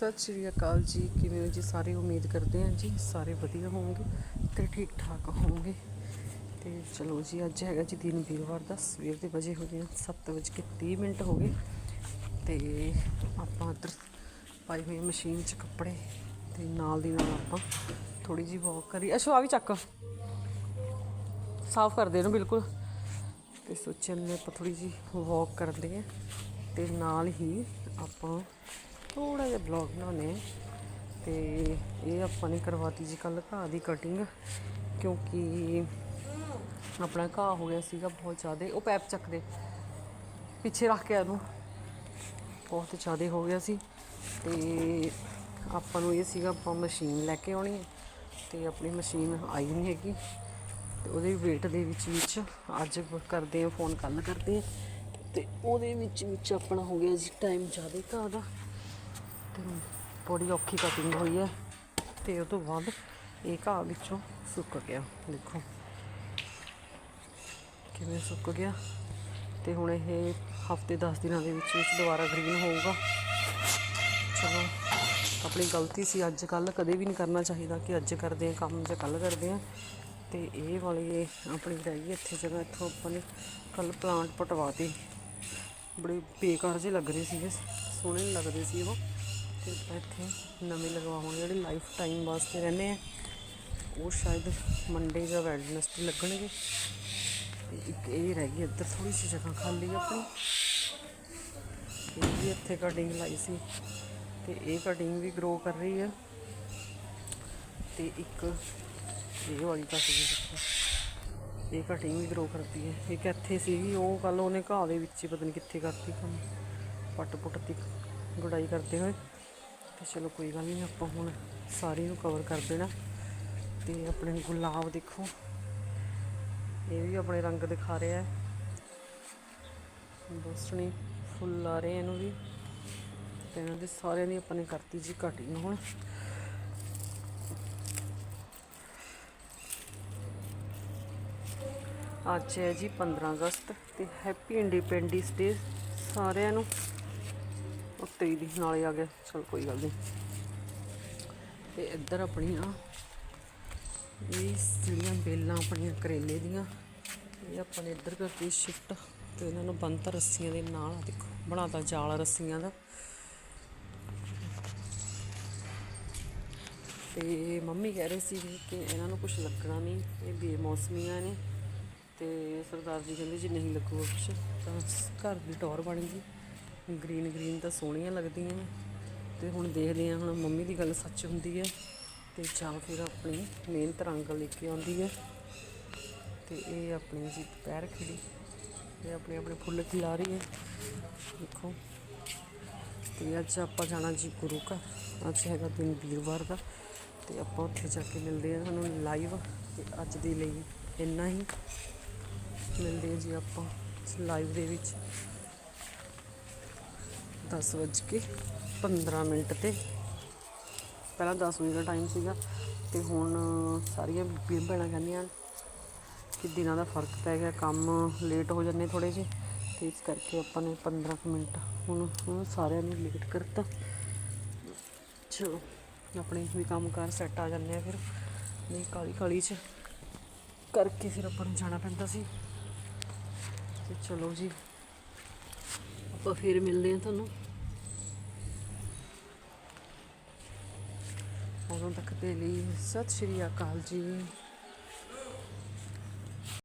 ਸਤਿ ਸ਼੍ਰੀ ਅਕਾਲ ਜੀ। ਕਿਵੇਂ ਹੋ ਜੀ? ਸਾਰੇ ਉਮੀਦ ਕਰਦੇ ਹਾਂ ਜੀ ਸਾਰੇ ਵਧੀਆ ਹੋਵੋਗੇ ਤੇ ਠੀਕ ਠਾਕ ਹੋਵੋਗੇ। ਤੇ ਚਲੋ ਜੀ, ਅੱਜ ਹੈਗਾ ਜੀ ਦਿਨ ਵੀਰਵਾਰ ਦਾ। ਸਵੇਰ ਦੇ ਵਜੇ ਹੋ ਗਏ 7:30 ਮਿੰਟ ਹੋ ਗਏ। ਤੇ ਆਪਾਂ ਉੱਧਰ ਪਾਈ ਹੋਈ ਮਸ਼ੀਨ 'ਚ ਕੱਪੜੇ ਤੇ ਨਾਲ ਦੀ ਨਾਲ ਆਪਾਂ ਥੋੜੀ ਜੀ ਵਾਕ ਕਰੀ ਅਸ਼ੋ ਆ ਵੀ ਚੱਕ। ਸਾਫ਼ ਕਰ ਦੇ ਇਹਨੂੰ ਬਿਲਕੁਲ। ਤੇ ਸੋਚਿਆ ਨੇ ਆਪਾਂ ਥੋੜੀ ਜੀ ਵਾਕ ਕਰਦੇ ਆ। ਤੇ ਨਾਲ ਹੀ ਆਪਾਂ ਜਿਹਾ ਬਲੌਗ ਬਣਾਉਣੇ ਤੇ ਇਹ ਆਪਾਂ ਨੇ ਕਰਵਾਤੀ ਜੀ ਕੱਲ ਘਾਹ ਦੀ ਕਟਿੰਗ ਕਿਉਂਕਿ ਆਪਣਾ ਘਾਹ ਹੋ ਗਿਆ ਸੀਗਾ ਬਹੁਤ ਜ਼ਿਆਦਾ, ਉਹ ਪੈਪ ਚੱਕਦੇ, ਪਿੱਛੇ ਰੱਖ ਕੇ ਇਹਨੂੰ ਬਹੁਤ ਜ਼ਿਆਦਾ ਹੋ ਗਿਆ ਸੀ ਤੇ ਆਪਾਂ ਨੂੰ ਇਹ ਸੀਗਾ ਆਪਾਂ ਮਸ਼ੀਨ ਲੈ ਕੇ ਆਉਣੀ ਹੈ ਤੇ ਆਪਣੀ ਮਸ਼ੀਨ ਆਈ ਨਹੀਂ ਹੈਗੀ ਤੇ ਉਹਦੇ ਵੇਟ ਦੇ ਵਿੱਚ ਵਿੱਚ ਅੱਜ ਕਰਦੇ ਆ ਫੋਨ ਕੱਲ ਕਰਦੇ ਆ ਤੇ ਉਹਦੇ ਵਿੱਚ ਵਿੱਚ ਆਪਣਾ ਹੋ ਗਿਆ ਜੀ ਟਾਈਮ ਜ਼ਿਆਦਾ ਘਾਹ ਦਾ। ਤੇ ਬੜੀ ਔਖੀ ਕਟਿੰਗ ਹੋਈ ਹੈ ਤੇ ਉਹ ਤੋਂ ਬਾਅਦ ਇਹ ਘਾਹ ਵਿੱਚੋਂ ਸੁੱਕ ਗਿਆ, ਦੇਖੋ। ਕਿਵੇਂ ਸੁੱਕ ਗਿਆ? ਤੇ ਹੁਣ ਇਹ ਹਫ਼ਤੇ 10 ਦਿਨਾਂ ਦੇ ਵਿੱਚ ਵਿੱਚ ਦੁਬਾਰਾ ਗ੍ਰੀਨ ਹੋਊਗਾ। ਚਲੋ, ਆਪਣੀ ਗਲਤੀ ਸੀ, ਅੱਜ ਕੱਲ ਕਦੇ ਵੀ ਨਹੀਂ ਕਰਨਾ ਚਾਹੀਦਾ ਕਿ ਅੱਜ ਕਰਦੇ ਆ ਕੰਮ ਜਾਂ ਕੱਲ ਕਰਦੇ ਆ ਤੇ ਇਹ ਵਾਲੀ ਆਪਣੀ ਰਹਿ ਗਈ ਇੱਥੇ ਜਗ੍ਹਾ ਇੱਥੋਂ ਆਪਾਂ ਨੇ ਕੱਲ ਪਲਾਂਟ ਪਟਵਾਤੇ। ਬੜੇ ਬੇਕਾਰ ਜਿਹੇ ਲੱਗ ਰਹੇ ਸੀਗੇ, ਸੋਹਣੇ ਲੱਗਦੇ ਸੀ ਉਹ। ਤੇ ਇੱਥੇ ਨਵੇਂ ਲਗਵਾਵਾਂਗੇ ਜਿਹੜੇ ਲਾਈਫ ਟਾਈਮ ਵਾਸਤੇ ਰਹਿੰਦੇ ਆ। ਉਹ ਸ਼ਾਇਦ ਮੰਡੇ ਜਾਂ ਵੈਡਨਸਡੇ ਲੱਗਣਗੇ। ਤੇ ਇੱਕ ਇਹ ਰਹਿ ਗਈ ਇੱਧਰ ਥੋੜੀ ਜਿਹੀ ਜਗ੍ਹਾ ਖਾਲੀ ਆਪਣੀ। ਇਹ ਵੀ ਇੱਥੇ ਕਟਿੰਗ ਲਾਈ ਸੀ ਤੇ ਇਹ ਕਟਿੰਗ ਵੀ ਗਰੋ ਕਰ ਰਹੀ ਹੈ ਤੇ ਇੱਕ ਇਹ ਵਾਲੀ ਕੱਟ ਦੇਖੋ ਇਹ ਕਟਿੰਗ ਵੀ ਗਰੋ ਕਰਦੀ ਹੈ ਇੱਕ ਇੱਥੇ ਸੀਗੀ ਉਹ ਕੱਲ ਉਹਨੇ ਘਾਹ ਦੇ ਵਿੱਚ ਹੀ ਪਤਾ ਨਹੀਂ ਕਿੱਥੇ ਕਰਤੀ ਕੰਮ। ਪੱਟ ਪੁੱਟ ਦੀ ਗੁਡਾਈ ਕਰਦੇ ਹੋਏ। ਤੇ ਚਲੋ ਕੋਈ ਗੱਲ ਨਹੀਂ, ਆਪਾਂ ਹੁਣ ਸਾਰੀ ਨੂੰ ਕਵਰ ਕਰ ਦੇਣਾ ਤੇ ਆਪਣੇ ਗੁਲਾਬ ਦੇਖੋ। ਇਹ ਵੀ ਆਪਣੇ ਰੰਗ ਦਿਖਾ ਰਿਹਾ ਹੈ। ਬਹੁਤ ਸੋਹਣੇ ਫੁੱਲ ਆ ਰਹੇ ਇਹਨੂੰ ਵੀ। ਤੇ ਇਹਨਾਂ ਦੇ ਸਾਰਿਆਂ ਦੀ ਆਪਾਂ ਨੇ ਕਰਤੀ ਜੀ ਕਟਿੰਗ ਹੁਣ। ਅੱਜ ਹੈ ਜੀ 15 ਅਗਸਤ ਤੇ ਹੈਪੀ ਇੰਡੀਪੈਂਡੈਂਸ ਡੇ ਸਾਰਿਆਂ ਨੂੰ। ਉੱਤੇ ਹੀ ਦੀ, ਨਾਲੇ ਆ ਗਿਆ। ਚਲ ਕੋਈ ਗੱਲ ਨਹੀਂ। ਤੇ ਇੱਧਰ ਆਪਣੀਆਂ, ਇਹ ਜਿਹੜੀਆਂ ਬੇਲਾਂ ਆਪਣੀਆਂ, ਕਰੇਲੇ ਦੀਆਂ। ਇਹ ਆਪਾਂ ਨੇ ਇੱਧਰ ਕਰਤੀ ਸ਼ਿਫਟ ਤੇ ਇਹਨਾਂ ਨੂੰ ਬੰਨਤਾ ਰੱਸੀਆਂ ਦੇ ਨਾਲ, ਆਹ ਦੇਖੋ ਬਣਾਤਾ ਜਾਲ ਰੱਸੀਆਂ ਦਾ। ਤੇ ਮੰਮੀ ਕਹਿ ਰਹੇ ਸੀ ਕਿ ਇਹਨਾਂ ਨੂੰ ਕੁਝ ਲੱਗਣਾ ਨਹੀਂ, ਇਹ ਬੇਮੌਸਮੀਆਂ ਨੇ। ਤੇ ਸਰਦਾਰ ਜੀ ਕਹਿੰਦੇ, ਜੀ ਨਹੀਂ ਲੱਗੂਗਾ ਕੁਛ, ਤਾਂ ਘਰ ਦੀ ਟੌਰ ਬਣ ਗਈ। ਗ੍ਰੀਨ ਗ੍ਰੀਨ ਤਾਂ ਸੋਹਣੀਆਂ ਲੱਗਦੀਆਂ ਨੇ। ਤੇ ਹੁਣ ਦੇਖਦੇ ਹਾਂ, ਹੁਣ ਮੰਮੀ ਦੀ ਗੱਲ ਸੱਚ ਹੁੰਦੀ ਹੈ ਤੇ ਜਾਂ ਫਿਰ ਆਪਣੀ ਮਿਹਨਤ ਰੰਗ ਲੈ ਕੇ ਆਉਂਦੀ ਹੈ। ਤੇ ਇਹ ਆਪਣੀ ਜੀ ਦੁਪਹਿਰ ਖਿੜੀ, ਇਹ ਆਪਣੇ ਆਪਣੇ ਫੁੱਲ ਖਿਲਾ ਰਹੀ ਹੈ। ਦੇਖੋ। ਤੇ ਅੱਜ ਆਪਾਂ ਜਾਣਾ ਜੀ ਗੁਰੂ ਘਰ, ਅੱਜ ਹੈਗਾ ਦਿਨ ਵੀਰਵਾਰ ਦਾ। ਤੇ ਆਪਾਂ ਉੱਥੇ ਜਾ ਕੇ ਮਿਲਦੇ ਹਾਂ ਤੁਹਾਨੂੰ ਲਾਈਵ ਤੇ ਅੱਜ ਦੇ ਲਈ ਇੰਨਾ ਹੀ। ਮਿਲਦੇ ਹਾਂ ਜੀ ਆਪਾਂ ਲਾਈਵ ਦੇ ਵਿੱਚ। 10 ਵੱਜ ਕੇ 15 ਮਿੰਟ ਤੇ। ਪਹਿਲਾਂ 10 ਵਜੇ ਦਾ ਟਾਈਮ ਸੀਗਾ ਤੇ ਹੁਣ ਸਾਰੀਆਂ ਬੀਬੀਆਂ ਭੈਣਾਂ ਕਹਿੰਦੀਆਂ ਕਿ ਦਿਨਾਂ ਦਾ ਫ਼ਰਕ ਪੈ ਗਿਆ, ਕੰਮ ਲੇਟ ਹੋ ਜਾਂਦੇ ਥੋੜੇ ਜਿਹੇ ਤੇ ਇਸ ਕਰਕੇ ਆਪਾਂ ਨੇ 15 ਕੁ ਮਿੰਟ ਹੁਣ ਹੁਣ ਸਾਰਿਆਂ ਨੇ ਲੇਟ ਕਰਤਾ। ਚਲੋ, ਆਪਣੇ ਵੀ ਕੰਮ ਕਾਰ ਸੈੱਟ ਆ ਜਾਂਦੇ ਆ ਫਿਰ। ਨਹੀਂ ਕਾਲੀ ਕਾਲੀ ਚ ਕਰਕੇ ਫਿਰ ਆਪਾਂ ਨੂੰ ਜਾਣਾ ਪੈਂਦਾ ਸੀ। ਤੇ ਚਲੋ ਜੀ ਆਪਾਂ ਫਿਰ ਮਿਲਦੇ ਹਾਂ ਤੁਹਾਨੂੰ। ਉਦੋਂ ਤੱਕ ਦੇ ਲਈ ਸਤਿ ਸ਼੍ਰੀ ਅਕਾਲ ਜੀ।